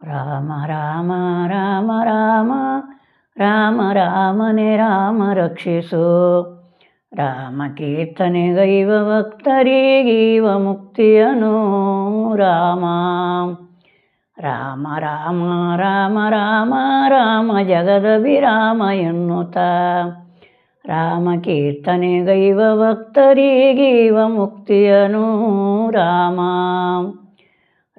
ರಾಮ ರಾಮ ರಾಮ ರಾಮ ರಾಮ ರಾಮನೆ ರಾಮ ರಕ್ಷಿಸು ರಾಮ ಕೀರ್ತನೆಗೈವ ಭಕ್ತರಿಗೀವ ಮುಕ್ತಿಯನು ರಾಮ ರಾಮ ರಾಮ ರಾಮ ರಾಮ ರಾಮ ಜಗದ ವಿರಾಮ ಎನ್ನುತ್ತ ರಾಮ ಕೀರ್ತನೆಗೈವ ಭಕ್ತರಿಗೀವ ಮುಕ್ತಿಯನು ರಾಮ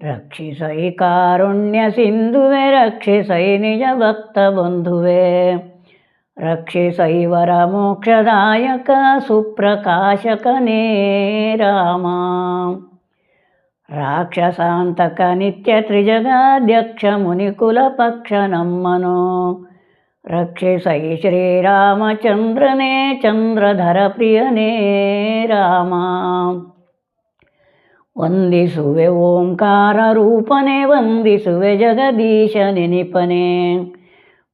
ರಕ್ಷಿಸೈ ಕಾರುಣ್ಯ ಸಿಂಧುವೆ ರಕ್ಷಿಸೈ ನಿಜ ಭಕ್ತ ಬಂಧುವೆ ರಕ್ಷಿಸೈ ವರ ಮೋಕ್ಷದಾಯಕ ಸುಪ್ರಕಾಶಕನೇ ರಾಮ ರಾಕ್ಷಸಾಂತಕ ನಿತ್ಯ ತ್ರಿಜಗಾಧ್ಯಕ್ಷ ಮುನಿಕುಲ ಪಕ್ಷ ನಮ್ಮನು ರಕ್ಷಿಸೈ ಶ್ರೀರಾಮಚಂದ್ರನೇ ಚಂದ್ರಧರ ಪ್ರಿಯನೇ ರಾಮ ವಂದಿಸುವೆ ಓಂಕಾರ ರೂಪನೆ, ವಂದಿಸುವೆ ಜಗದೀಶ ನೆನಿಪನೆ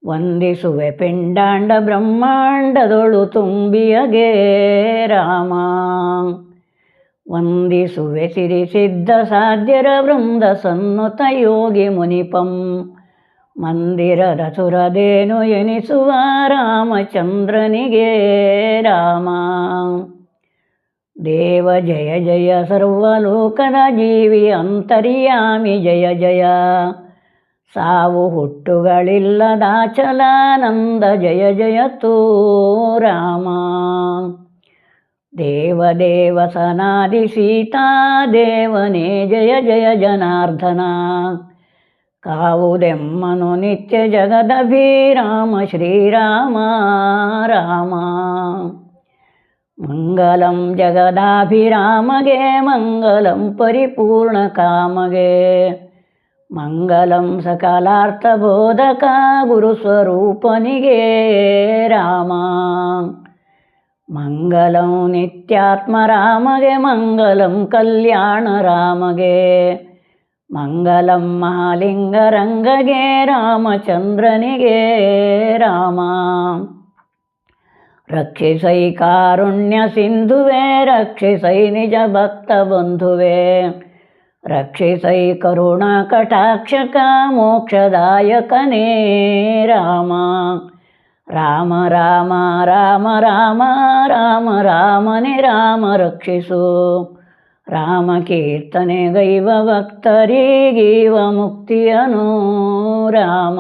ವಂದಿಸುವೆ ಪಿಂಡಾಂಡ ಬ್ರಹ್ಮಾಂಡದೊಳು ತುಂಬಿಯಗೆ ರಾಮ. ವಂದಿಸುವೆ ಸಿರಿ ಸಿದ್ಧ ಸಾಧ್ಯರ ವೃಂದ ಸನ್ನುತ ಯೋಗಿ ಮುನಿಪಂ. ಮಂದಿರದ ಸುರದೇನು ಎನಿಸುವ ರಾಮಚಂದ್ರನಿಗೆ ರಾಮ. ದೇವ ಜಯ ಜಯ ಸರ್ವಲೋಕನ ಜೀವಿ ಅಂತರ್ಯಾಮಿ ಜಯ ಜಯ. ಸಾವು ಹುಟ್ಟುಗಳಿಲ್ಲದಾಚಲಾನಂದ ಜಯ ಜಯ ತೋ ರಾಮ. ದೇವ ಸನಾದಿ ಸೀತಾ ದೇವನೇ ಜಯ ಜಯ ಜನಾರ್ದನ. ಕಾವುದೆಮ್ಮನು ನಿತ್ಯ ಜಗದ ಜಗದಭಿರಾಮ ಶ್ರೀರಾಮ ರಾಮ. मङ्गलं जगदाभिरामगे मङ्गलं परिपूर्णकामगे मङ्गलं सकलार्थबोधक गुरुस्वरूपनिगे राम मङ्गलं नित्यात्मरामगे मङ्गलं कल्याणरामगे मङ्गलं महालिङ्गरङ्गगे रामचन्द्रनिगे रामा ರಕ್ಷಿಸೈ ಕಾರುಣ್ಯ ಸಿಂಧುವೇ, ರಕ್ಷಿಸೈ ನಿಜ ಭಕ್ತ ಬಂಧುವೆ. ರಕ್ಷಿಸೈ ಕರುಣ ಕಟಾಕ್ಷಕ ಮೋಕ್ಷದಾಯಕನೇ ರಾಮ. ರಾಮ ರಾಮ ರಾಮ ರಾಮ ರಾಮ, ರಾಮನೇ, ರಾಮ ರಕ್ಷಿಸು. ರಾಮ ಕೀರ್ತನೆ ಗೈವ ಭಕ್ತರಿಗೀವ ಮುಕ್ತಿಯನು, ರಾಮ.